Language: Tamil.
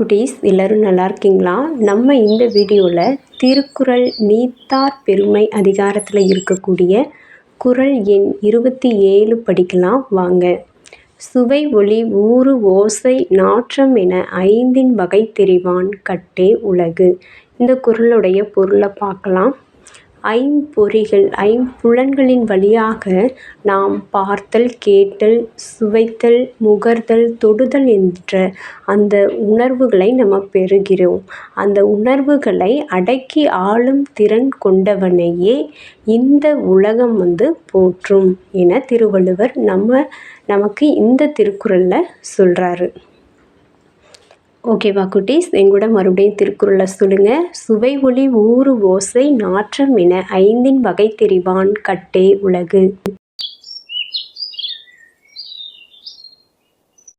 குட்டீஸ் எல்லோரும் நல்லா இருக்கீங்களா? நம்ம இந்த வீடியோவில் திருக்குறள் நீத்தார் பெருமை அதிகாரத்தில் இருக்கக்கூடிய குறள் எண் இருபத்தி ஏழு படிக்கலாம். வாங்க. சுவை ஒளி ஊறு ஓசை நாற்றம் என ஐந்தின் வகை தெரிவான் கட்டே உலகு. இந்த குறளுடைய பொருளை பார்க்கலாம். ஐம்பொறிகள் ஐம்புலன்களின் வழியாக நாம் பார்த்தல் கேட்டல் சுவைத்தல் முகர்தல் தொடுதல் என்ற அந்த உணர்வுகளை நம்ம பெறுகிறோம். அந்த உணர்வுகளை அடக்கி ஆளும் திறன் கொண்டவனையே இந்த உலகம் வந்து போற்றும் என திருவள்ளுவர் நம்ம நமக்கு இந்த திருக்குறளில் சொல்கிறாரு ஓகேவா குட்டீஸ் எங்கூட மறுபடியும் திருக்குறளை சொல்லுங்கள் சுவை ஒளி ஊறு ஓசை நாற்றம் என ஐந்தின் வகை தெரிவான் கட்டே உலகு.